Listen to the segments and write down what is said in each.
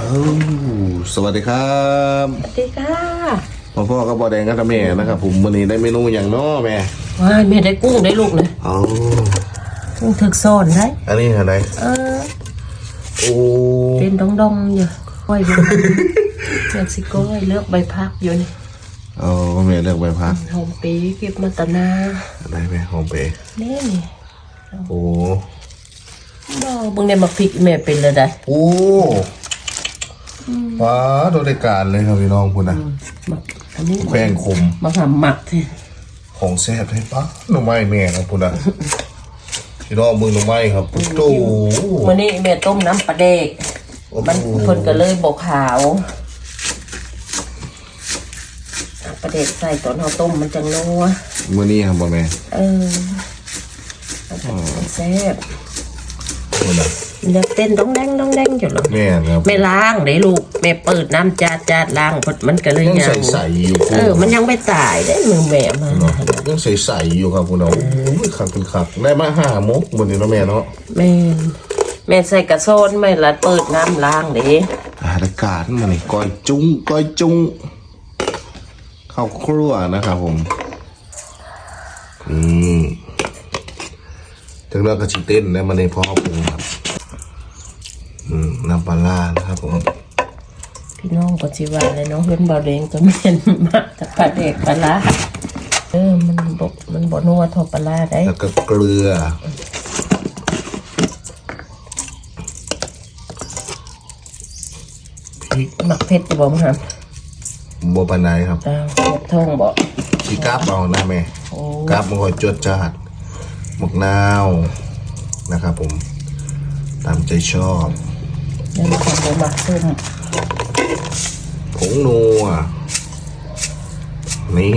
อ้าวสวัสดีครับสวัสดีค่ะพ่อพ่อก็บอแดงก็ทำแม่นะครับผมวันนี้ได้เมนูอย่างน้อแม่ว้ายแม่ได้กุ้งได้ลูกเลยเอากุ้งถึกซ่อนได้อันนี้อะไรเออโอ้เป็นดองดองๆอยู่ก้อยอยู่เม็กซิโกยเลือกใบพักอยู่นี่เอาแม่เลือกใบพักหอมปีเก็บมาตะนาอะไรแม่หอมเปรย์นี่นี่โอ้ดอกเบิ่งได้มาพริกแม่เป็นเลยได้โอ้ ว้าโดยการเลยครับพี่น้องคุณนะหมักอันนี้แป้งขมมะขามหมักที่ของแซ่บให้ปะหน่อไม้แม่ครับคุณนะพี่น้องมือหน่อไม้ครับโตมื้อนี้แม่ต้มน้ำปลาเด็กมันเพิ่นก็เลยบอกขาวปลาเด็กใส่ตอนเฮาต้มมันจังนัวมือนี้ครับบ่แม่เออมันแซ่บคุณนะ มันจะเต้นต้องแดงต้องแดงอยู่หรอแม่ครับไม่ล้างเด้ลูกแม่เปิดน้ำจาดจาดล้างเพราะมันก็เลยยังยัใส่งใส่อยู่เออ มันยังไม่ตายได้มือแม่มาเนาะยังใส่ใส่อยู่ครับคุณน้องโอ้ยขัดเป็นขัดได้มาห้ามกบนนี้เนาะแม่เนาะแม่นแม่ใส่กระโซนไม่ละเปิดน้ำล้างเด้อารายการมานี่ก้อยจุ้งก้อยจุ้งข้าวครัวนะครับผมอืมถึงเรื่องกระชิเต้นนะมันในพ่อปรุงครับอืม น้ำปลาร้านะครับผมพี่น้องก็สิว่าเลยเน้องเพื่อนเบาเดงก็แม่นมากแต่ปลาเด็กปลาร้าเออมันบกมันบนัวเทอปลาร้าได้แล้วก็เกลือพริกหมักเผ็ดจะบอกมั้งครับโบปานไดครับอ้าวเผ็ดท้องบอกชีกราบเอานะแม่โอ้กราบมันก็จวดจาดหมกนาวนะครับผม ตามใจชอบ ยังทำบ่หมักส้มผงนัวนี่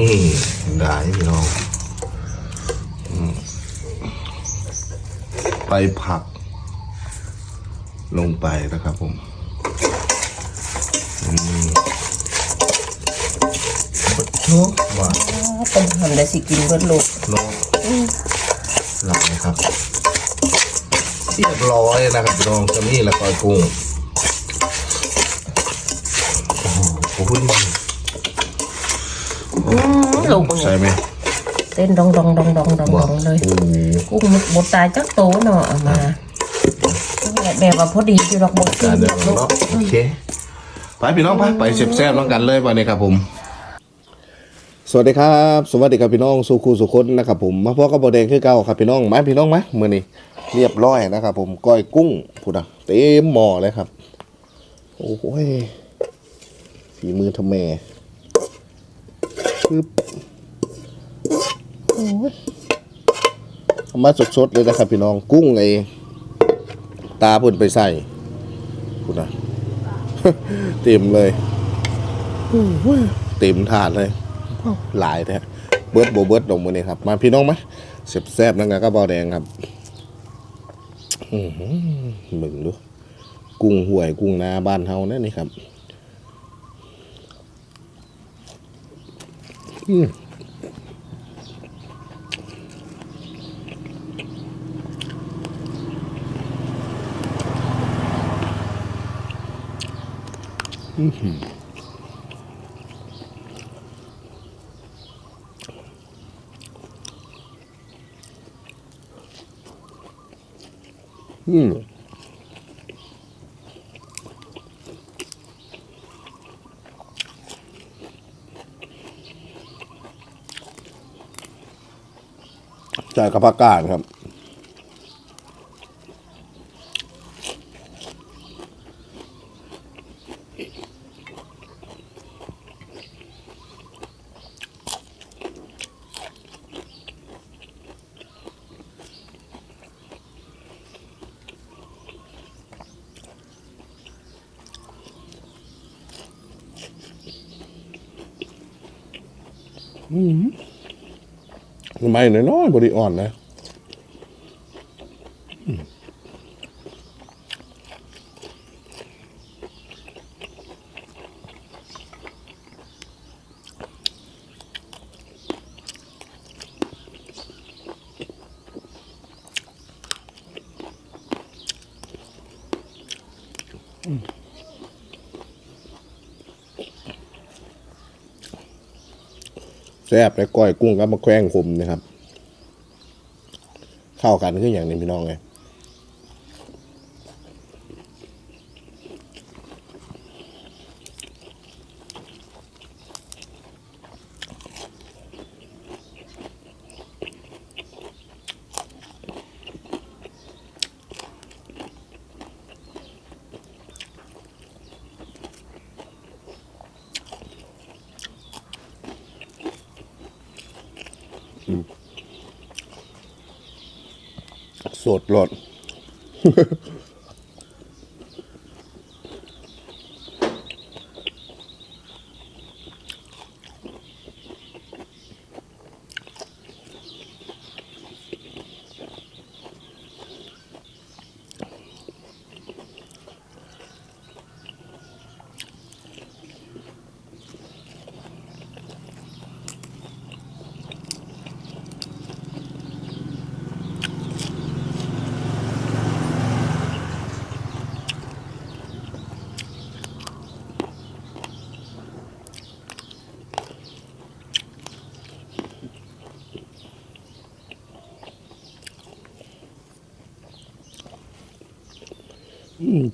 ได้พี่น้องอืมไปผัก ลงไปนะครับผมอืมโอ้ว่าต้องทำได้สิกินเพื่อนลูกน้องหลับนะครับ เรียบร้อยนะครับพี่น้องจะนี่ละกอยกุ้งโอ้โหโอ้โหลูกมึงใช่ไหมเต้นดองดองดองดองดองดองเลยโอ้โหกุ้งบดตายจักโตเนาะเอามาแบบว่าพอดีอยู่ดอกบดการเดินเนาะโอเคไปพี่น้องไปไปเสียบแซ่บน้องกันเลยวันนี้ครับผมสวัสดีครับ สวัสดีครับพี่น้องสุคูสุคนนะครับผม มาพบกับบอแดงคือเก่าครับพี่น้องมาพี่น้องมาเมื่อนี้ เรียบร้อยนะครับ ผมก้อยกุ้งพูดนะเต็มหม้อเลยครับ โอ้โหยฝีมือทำแม่ปึ๊บโอ้ยเอามาสดๆเลยนะครับ พี่น้องกุ้งไอตาเพุ่นไปใส่พูดนะเต็มเลยโอ้โหเต็มถาดเลยหลายแท้เบิร์ดโบเบิร์ดลงมือนี่ครับ มาพี่น้องไหมเสียบแซบๆนั่นก็เบาแดงครับ อือหือมึงดู กุ้งห่วยกุ้งนาบ้านเฮานั่นนี่ครับอืมอืม อืมใส่กระพากาดครับ ไม่น้อยๆบริอ่อนนะ ซ่บและก้อยกุ้งกับมะแขวงขมนะครับ เข้ากันคืออย่างนี้พี่น้องไง สดหลอด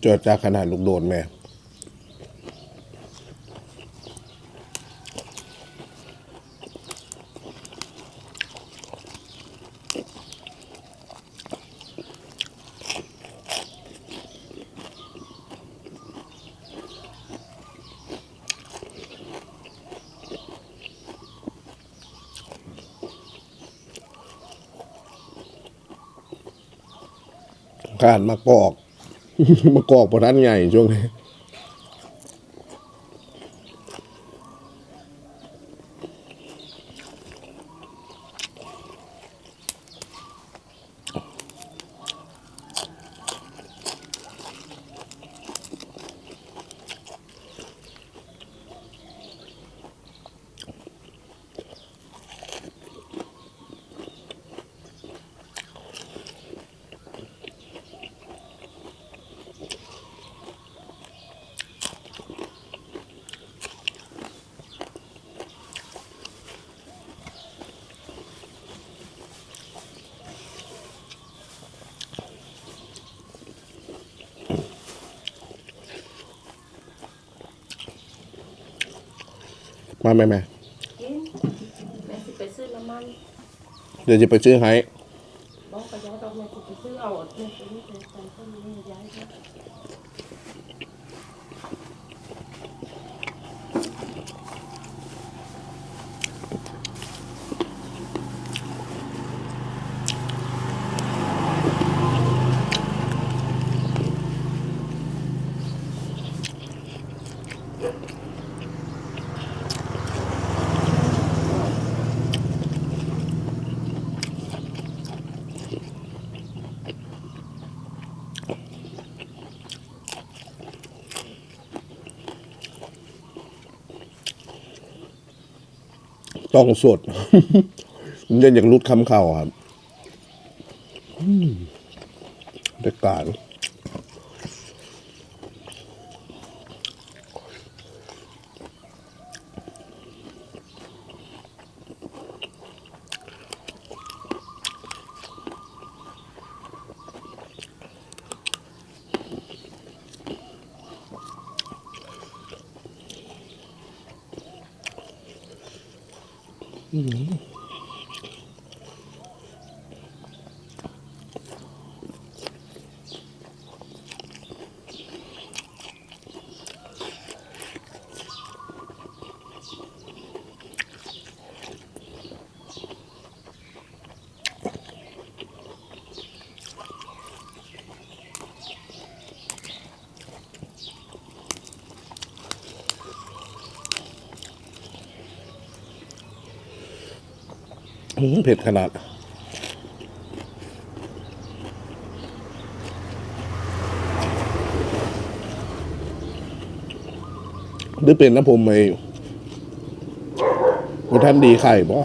จอจากขนาดลูกโดนแม่การมากอก มากอกพอท่านใหญ่ช่วงนี้ มาแม่แม่กินแม่สิไปซื้อน้ำมัน เดี๋ยวจะไปซื้อให้ บอกไปย้ายดอกแม่สิไปซื้อเอาแม่ไปนี่ไปใส่ต้นนี้ย้ายไป ต้องสดมันอยากรุดคำเข่าครับอืมเด็กการ อื้ เผ็ดขนาด หรือเป็นน้ำผมไอ้บท่านดีไข่บ่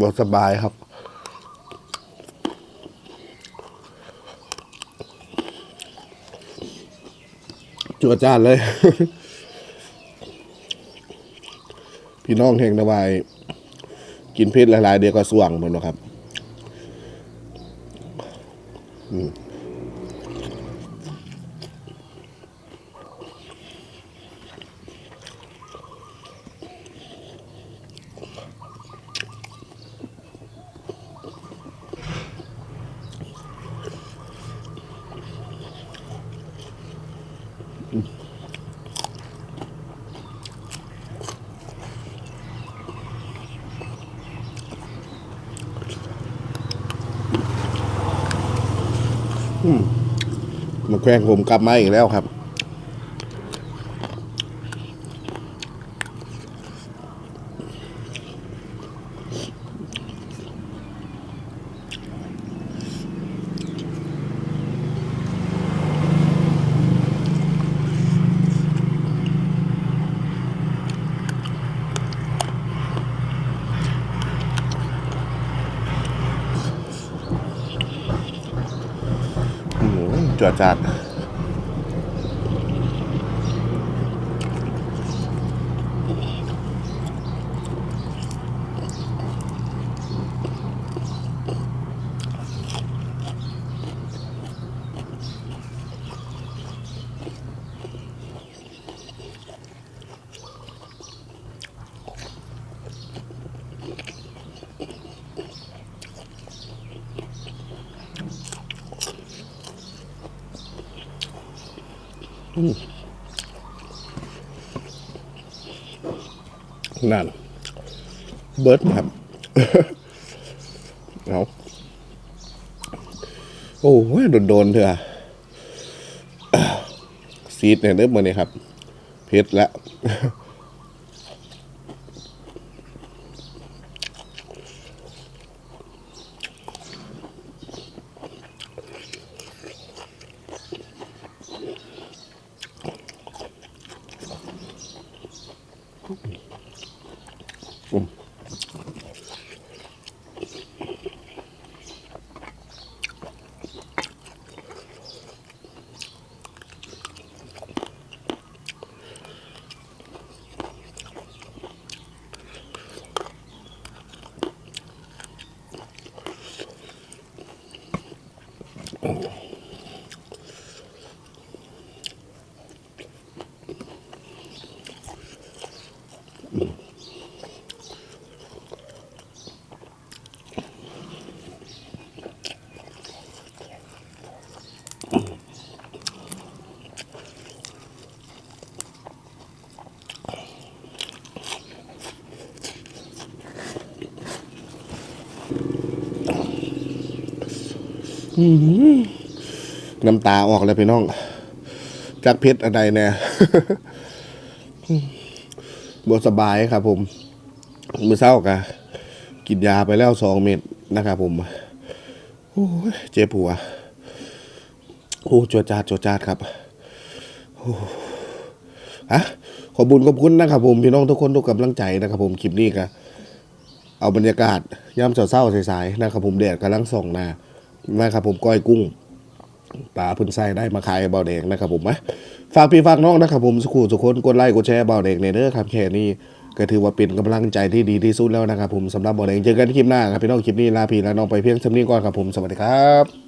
บอกสบายครับ จวดจ้านเลย พี่น้องเฮงนบาย กินเพชรหลาย ๆ เดียวก็สว่างหมดแล้วครับม มาแขวงผมกลับมาอีกแล้วครับ อืม จวดจัด นั่น เบิร์ดครับเอาโอ้ยโดนๆเถอะซีดเนี่ยเริ่มมาเนี่ยครับ เพชรแล้ว น้ำตาออกเลยพี่น้อง จากเพชรอะไรเนี่ยบสบายครับ ผมมือเศร้ากะกินยาไปแล้วสองเม็ดนะครับผมโอ้เจ็บหัวโอ้จวดจาดจวดจาดครับอ้ฮะขอบุญขอบคุณนะครับผมพี่น้องทุกคนทุกกำลังใจนะครับผมคลิปนี้ก็เอาบรรยากาศย่ำเศร้าๆสายๆนะครับผมแดดกำลังส่องหน้า นะครับผมก้อยกุ้งปลาพื้นไส้ได้มาขายเบาแดงนะครับผมนะฝากพี่ฝากน้องนะครับผมสุขุสุขคนกดไลค์กดแชร์เบาแดงในเด้อครับแค่นี้ก็ถือว่าเป็นกำลังใจที่ดีที่สุดแล้วนะครับผมสำหรับเบาแดงเจอกันคลิปหน้าครับพี่น้องคลิปนี้ลาพี่ลาน้องไปเพียงเท่านี้ก่อนครับผมสวัสดีครับ